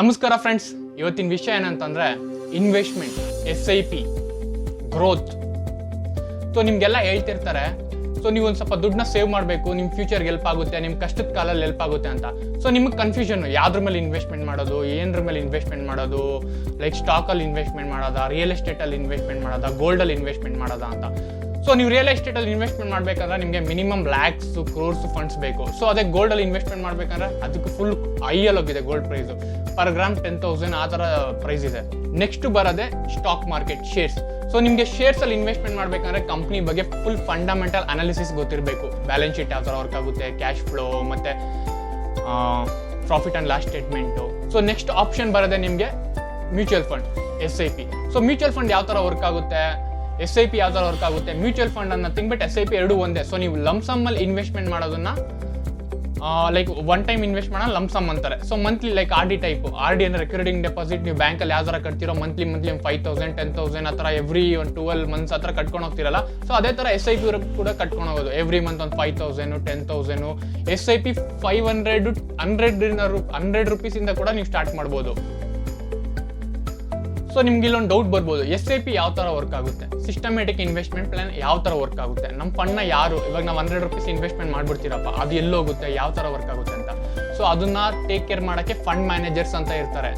ನಮಸ್ಕಾರ ಫ್ರೆಂಡ್ಸ್. ಇವತ್ತಿನ ವಿಷಯ ಏನಂತಂದ್ರೆ investment S I P growth so ನಿಮ್ಗೆಲ್ಲ ಹೇಳ್ತಿರ್ತಾರೆ ಸೊ ನೀವು ಒಂದು ಸ್ವಲ್ಪ ದುಡ್ಡನ್ನ ಸೇವ್ ಮಾಡಬೇಕು ನಿಮ್ಮ ಫ್ಯೂಚರ್ಗೆ ಹೆಲ್ಪ್ ಆಗುತ್ತೆ ನಿಮ್ಮ ಕಷ್ಟದ ಕಾಲಲ್ಲಿ ಹೆಲ್ಪ್ ಆಗುತ್ತೆ ಅಂತ. ಸೊ ನಿಮಗೆ ಕನ್ಫ್ಯೂಷನ್ ಯಾವ್ದ್ರ ಮೇಲೆ ಇನ್ವೆಸ್ಟ್ಮೆಂಟ್ ಮಾಡೋದು ಏನರ ಮೇಲೆ ಇನ್ವೆಸ್ಟ್ಮೆಂಟ್ ಮಾಡೋದು ಲೈಕ್ ಸ್ಟಾಕಲ್ಲಿ ಇನ್ವೆಸ್ಟ್ಮೆಂಟ್ ಮಾಡೋದಾ ರಿಯಲ್ ಎಸ್ಟೇಟಲ್ಲಿ ಇನ್ವೆಸ್ಟ್ಮೆಂಟ್ ಮಾಡೋದಾ ಗೋಲ್ಡಲ್ಲಿ ಇನ್ವೆಸ್ಟ್ಮೆಂಟ್ ಮಾಡೋದಾ ಅಂತ. ಸೊ ನೀವು ರಿಯಲ್ ಎಸ್ಟೇಟಲ್ಲಿ ಇನ್ವೆಸ್ಟ್ಮೆಂಟ್ ಮಾಡಬೇಕಂದ್ರೆ ನಿಮಗೆ ಮಿನಿಮಮ್ ಲ್ಯಾಕ್ಸ್ ಕ್ರೋರ್ಸ್ ಫಂಡ್ಸ್ ಬೇಕು. ಸೊ ಅದೇ ಗೋಲ್ಡಲ್ಲಿ ಇನ್ವೆಸ್ಟ್ಮೆಂಟ್ ಮಾಡಬೇಕಂದ್ರೆ ಅದಕ್ಕೆ ಫುಲ್ ಐಯಲ್ಲಿ ಹೋಗಿದೆ gold price per gram ten thousand ಆ ಥರ ಪ್ರೈಸ್ ಇದೆ. ನೆಕ್ಸ್ಟ್ ಬರೋದೆ ಸ್ಟಾಕ್ ಮಾರ್ಕೆಟ್ ಶೇರ್ಸ್ ಸೊ ನಿಮಗೆ ಶೇರ್ಸಲ್ಲಿ ಇನ್ವೆಸ್ಟ್ಮೆಂಟ್ ಮಾಡಬೇಕಂದ್ರೆ ಕಂಪ್ನಿ ಬಗ್ಗೆ ಫುಲ್ ಫಂಡಮೆಂಟಲ್ ಅನಾಲಿಸಿಸ್ ಗೊತ್ತಿರಬೇಕು. ಬ್ಯಾಲೆನ್ಸ್ ಶೀಟ್ ಯಾವ ಥರ ವರ್ಕ್ ಆಗುತ್ತೆ ಕ್ಯಾಶ್ ಫ್ಲೋ ಮತ್ತು profit and loss statement so next option ಬರೋದೇ ನಿಮಗೆ mutual fund S I P so mutual fund ಯಾವ ಥರ ವರ್ಕ್ ಆಗುತ್ತೆ? ಎಸ್ ಐ ಪಿ ಯಾವ್ದಾದ್ರು ವರ್ಕ್ ಆಗುತ್ತೆ ಮ್ಯೂಚುವಲ್ ಫಂಡ್ ಅನ್ನ ತಿಂಗ್ಬಿಟ್ಟು ಬಟ್ ಎಸ್ ಐ ಪಿ ಎರಡು ಒಂದೇ. ಸೊ ನೀವು ಲಮ್ಸಮ್ಮಲ್ಲಿ ಇನ್ವೆಸ್ಟ್ಮೆಂಟ್ ಮಾಡೋದನ್ನ ಲೈಕ್ ಒನ್ ಟೈಮ್ ಇನ್ವೆಸ್ಟ್ ಮಾಡೋಣ ಲಮ್ಸಮ್ ಅಂತಾರೆ. So monthly like R D type R D ಅಂದರೆ ರೆಕ್ಯೂರಿಂಗ್ ಡೆಪಾಸಿಟ್ ನೀವು ಬ್ಯಾಂಕಲ್ಲಿ ಯಾವ ಥರ ಕಟ್ತಿರೋ monthly monthly five thousand ten thousand ಆ ಥರ ಎವ್ರಿ ಒಂದು ಟ್ವೆಲ್ ಮಂತ್ಸ್ ಆ ಥರ ಕಟ್ಕೊಂಡು ಹೋಗ್ತಿರಲ್ಲ? ಸೊ ಅದೇ ಥರ ಎಸ್ ಐ ಪಿ ಕೂಡ ಕಟ್ಕೊಂಡು ಹೋಗೋದು. ಎವ್ರಿ ಮಂತ್ ಒಂದು five thousand ten thousand S I P five hundred hundred hundred ರುಪೀಸಿಂದ ಕೂಡ ನೀವು ಸ್ಟಾರ್ಟ್ ಮಾಡ್ಬೋದು. ಸೊ ನಿಮ್ಗೆ ಇಲ್ಲೊಂದು ಡೌಟ್ ಬರ್ಬೋದು. ಎಸ್ ಐ ಪಿ ಯಾವ ಥರ ವರ್ಕ್ ಆಗುತ್ತೆ? ಸಿಸ್ಟಮೆಟಿಕ್ ಇನ್ವೆಸ್ಟ್ಮೆಂಟ್ ಪ್ಲಾನ್ ಯಾವ ಥರ ವರ್ಕ್ ಆಗುತ್ತೆ? ನಮ್ಮ ಫಂಡ್ನ ಯಾರು? ಇವಾಗ ನಾವು ಹಂಡ್ರೆಡ್ ರುಪೀಸ್ ಇನ್ವೆಸ್ಟ್ಮೆಂಟ್ ಮಾಡ್ಬಿಡ್ತೀರಪ್ಪ. ಅದು ಎಲ್ಲೋಗುತ್ತೆ? ಯಾವ ಥರ ವರ್ಕ್ ಆಗುತ್ತೆ ಅಂತ. ಸೊ ಅದನ್ನ ಟೇಕ್ ಕೇರ್ ಮಾಡೋಕ್ಕೆ ಫಂಡ್ ಮ್ಯಾನೇಜರ್ಸ್ ಅಂತ ಇರ್ತಾರೆ.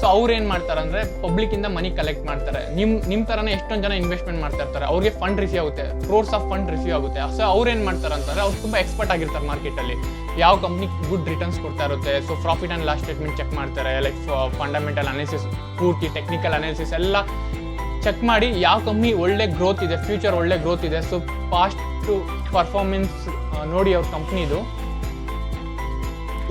ಸೊ ಅವ್ರು ಏನು ಮಾಡ್ತಾರೆ ಅಂದರೆ ಪಬ್ಲಿಕ್ಕಿಂದ ಮನಿ ಕಲೆಕ್ಟ್ ಮಾಡ್ತಾರೆ. ನಿಮ್ಮ ನಿಮ್ಮ ಥರನೇ ಎಷ್ಟೊಂದು ಜನ ಇನ್ವೆಸ್ಟ್ಮೆಂಟ್ ಮಾಡ್ತಾ ಇರ್ತಾರೆ. ಅವ್ರಿಗೆ ಫಂಡ್ ರಿಸೀವ್ ಆಗುತ್ತೆ. ಕ್ರೋರ್ಸ್ ಆಫ್ ಫಂಡ್ ರಿಸೀವ್ ಆಗುತ್ತೆ. ಸೊ ಅವ್ರು ಏನು ಮಾಡ್ತಾರೆ ಅಂತಂದ್ರೆ ಅವ್ರು ತುಂಬ ಎಕ್ಸ್ಪರ್ಟ್ ಆಗಿರ್ತಾರೆ ಮಾರ್ಕೆಟಲ್ಲಿ ಯಾವ ಕಂಪ್ನಿ ಗುಡ್ ರಿಟರ್ನ್ಸ್ ಕೊಡ್ತಾ ಇರುತ್ತೆ? So profit and loss statement check ಮಾಡ್ತಾರೆ. ಲೈಕ್ ಫಂಡಮೆಂಟಲ್ ಅನಾಲಿಸಿಸ್ ಪೂರ್ತಿ ಟೆಕ್ನಿಕಲ್ ಅನಾಲಿಸಿಸ್ ಎಲ್ಲ ಚೆಕ್ ಮಾಡಿ ಯಾವ ಕಂಪ್ನಿ ಒಳ್ಳೆ ಗ್ರೋತ್ ಇದೆ ಫ್ಯೂಚರ್ ಒಳ್ಳೆ ಗ್ರೋತ್ ಇದೆ. ಸೊ ಪಾಸ್ಟ್ ಪರ್ಫಾರ್ಮೆನ್ಸ್ ನೋಡಿ ಅವ್ರ ಕಂಪ್ನಿದು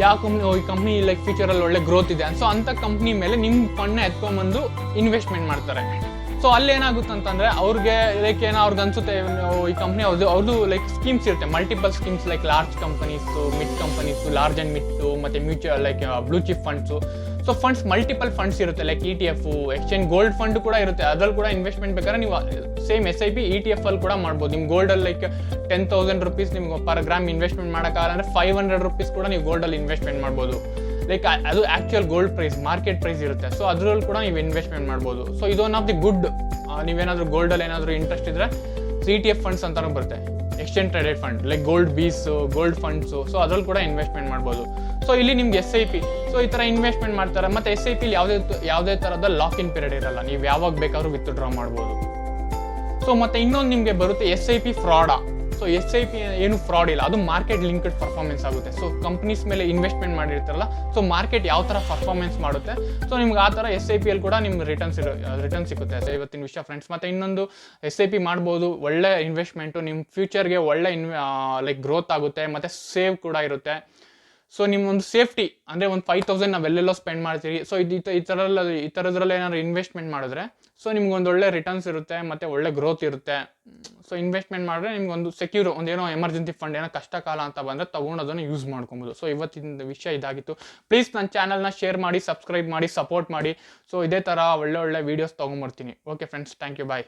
ಯಾವ ಕಂಪ್ನಿ ಈ ಕಂಪ್ನಿ ಲೈಕ್ ಫ್ಯೂಚರಲ್ಲಿ ಒಳ್ಳೆ ಗ್ರೋತ್ ಇದೆ ಸೊ ಅಂಥ ಕಂಪ್ನಿ ಮೇಲೆ ನಿಮ್ಮ ಫಂಡ್ನ ಎತ್ಕೊಂಬಂದು ಇನ್ವೆಸ್ಟ್ಮೆಂಟ್ ಮಾಡ್ತಾರೆ. ಸೊ ಅಲ್ಲಿ ಏನಾಗುತ್ತೆ ಅಂತಂದ್ರೆ ಅವ್ರಿಗೆ ಲೈಕ್ ಏನೋ ಅವ್ರಿಗೆ ಅನ್ಸುತ್ತೆ ಈ ಕಂಪ್ನಿ ಅವ್ರದ್ದು ಅವ್ರದ್ದು ಲೈಕ್ ಸ್ಕೀಮ್ಸ್ ಇರುತ್ತೆ. Multiple schemes like large companies mid companies large and mid ಮತ್ತು mutual like blue chip funds so funds multiple funds ಇರುತ್ತೆ. Like E T F exchange gold fund ಕೂಡ ಇರುತ್ತೆ. ಅದ್ರಲ್ಲಿ ಕೂಡ ಇನ್ವೆಸ್ಟ್ಮೆಂಟ್ ಬೇಕಾದ್ರೆ ನೀವು same S I P E T F ಅಲ್ಲಿ ಕೂಡ ಮಾಡ್ಬೋದು. ಗೋಲ್ಡ್ ಗೋಲ್ಡಲ್ಲಿ ಲೈಕ್ ಟೆನ್ ತೌಸಂಡ್ ರುಪೀಸ್ ನಿಮ್ಗೆ ಪರ್ ಗ್ರಾಮ್ ಇನ್ವೆಸ್ಟ್ಮೆಂಟ್ ಮಾಡೋಕ್ಕಾಗಲ್ಲ ಫೈವ್ ಹಂಡ್ರೆಡ್ ರುಪೀಸ್ ಕೂಡ ನೀವು ಗೋಲ್ಡಲ್ಲಿ ಇನ್ವೆಸ್ಟ್ಮೆಂಟ್ ಮಾಡ್ಬೋದು. ಲೈಕ್ ಅದು actual gold price market price ಇರುತ್ತೆ. ಸೊ ಅದರಲ್ಲೂ ಕೂಡ ನೀವು ಇನ್ವೆಸ್ಟ್ಮೆಂಟ್ ಮಾಡ್ಬೋದು. ಸೊ ಇದು ಒನ್ ಆಫ್ ದಿ ಗುಡ್ ನೀವೇನಾದರೂ ಗೋಲ್ಡಲ್ಲಿ ಏನಾದರೂ ಇಂಟ್ರೆಸ್ಟ್ ಇದ್ದರೆ ಸಿ ಟಿ ಎಫ್ ಫಂಡ್ಸ್ ಅಂತಾನು ಬರುತ್ತೆ. Exchange traded fund like gold bees gold funds so ಅದರಲ್ಲಿ ಕೂಡ ಇನ್ವೆಸ್ಟ್ಮೆಂಟ್ ಮಾಡ್ಬೋದು. ಸೊ ಇಲ್ಲಿ ನಿಮ್ಗೆ ಎಸ್ ಐ ಪಿ ಸೊ ಈ ಥರ ಇನ್ವೆಸ್ಟ್ಮೆಂಟ್ ಮಾಡ್ತಾರೆ. ಮತ್ತು ಎಸ್ ಐ ಪಿಲಿ ಯಾವುದೇ ಯಾವುದೇ ಥರದ ಲಾಕ್ ಇನ್ ಪೀರಿಯಡ್ ಇರಲ್ಲ. ನೀವು ಯಾವಾಗ ಬೇಕಾದ್ರೂ ವಿತ್ಡ್ರಾ ಮಾಡ್ಬೋದು. ಸೊ ಮತ್ತೆ ಇನ್ನೊಂದು ನಿಮಗೆ ಬರುತ್ತೆ ಎಸ್ ಐ ಪಿ ಫ್ರಾಡಾ ಸೊ ಎಸ್ ಐ ಪಿ ಏನು ಫ್ರಾಡ್ ಇಲ್ಲ. ಅದು ಮಾರ್ಕೆಟ್ ಲಿಂಕ್ಡ್ ಪರ್ಫಾರ್ಮೆನ್ಸ್ ಆಗುತ್ತೆ. ಸೊ ಕಂಪ್ನೀಸ್ ಮೇಲೆ ಇನ್ವೆಸ್ಟ್ಮೆಂಟ್ ಮಾಡಿರ್ತಾರಲ್ಲ ಸೊ ಮಾರ್ಕೆಟ್ ಯಾವ ಥರ ಪರ್ಫಾರ್ಮೆನ್ಸ್ ಮಾಡುತ್ತೆ? ಸೊ ನಿಮ್ಗೆ ಆ ಥರ ಎಸ್ ಐ ಪಿ ಅಲ್ಲಿ ಕೂಡ ನಿಮ್ಗೆ ರಿಟರ್ನ್ಸ್ ಇರೋ ರಿಟರ್ನ್ ಸಿಗುತ್ತೆ. ಸೊ ಇವತ್ತಿನ ವಿಷಯ ಫ್ರೆಂಡ್ಸ್ ಮತ್ತೆ ಇನ್ನೊಂದು ಎಸ್ ಐ ಪಿ ಮಾಡ್ಬೋದು, ಒಳ್ಳೆ ಇನ್ವೆಸ್ಟ್ಮೆಂಟು ನಿಮ್ಮ ಫ್ಯೂಚರ್ಗೆ ಒಳ್ಳೆ ಇನ್ವೆ ಲೈಕ್ ಗ್ರೋತ್ ಆಗುತ್ತೆ, ಮತ್ತು ಸೇವ್ ಕೂಡ ಇರುತ್ತೆ. ಸೊ ನಿಮ್ಮೊಂದು ಸೇಫ್ಟಿ ಅಂದರೆ ಒಂದು ಫೈವ್ ತೌಸಂಡ್ ನಾವೆಲ್ಲೆಲ್ಲೋ ಸ್ಪೆಂಡ್ ಮಾಡ್ತೀರಿ ಸೊ ಇದು ಈ ಥರ- ಈ ಥರಲ್ಲಿ ಈ ಥರದ್ರಲ್ಲಿ ಏನಾದ್ರು ಇನ್ವೆಸ್ಟ್ಮೆಂಟ್ ಮಾಡಿದ್ರೆ ಸೊ ನಿಮ್ಗೆ ಒಂದು ಒಳ್ಳೆ ರಿಟರ್ನ್ಸ್ ಇರುತ್ತೆ, ಮತ್ತು ಒಳ್ಳೆ ಗ್ರೋತ್ ಇರುತ್ತೆ. ಸೊ ಇನ್ವೆಸ್ಟ್ಮೆಂಟ್ ಮಾಡಿದ್ರೆ ನಿಮ್ಗೊಂದು ಸೆಕ್ಯೂರ್ ಒಂದೇನೋ ಎಮರ್ಜೆನ್ಸಿ ಫಂಡ್ ಏನೋ ಕಷ್ಟ ಕಾಲ ಅಂತ ಬಂದರೆ ತೊಗೊಂಡೋದನ್ನು ಯೂಸ್ ಮಾಡ್ಕೊಬೋದು. ಸೊ ಇವತ್ತಿನ ವಿಷಯ ಇದಾಗಿತ್ತು. ಪ್ಲೀಸ್ ನನ್ನ ಚಾನಲ್ನ ಶೇರ್ ಮಾಡಿ ಸಬ್ಸ್ಕ್ರೈಬ್ ಮಾಡಿ ಸಪೋರ್ಟ್ ಮಾಡಿ. ಸೊ ಇದೇ ಥರ ಒಳ್ಳೆ ಒಳ್ಳೆ videos ತೊಗೊಂಬರ್ತೀನಿ. Okay friends thank you bye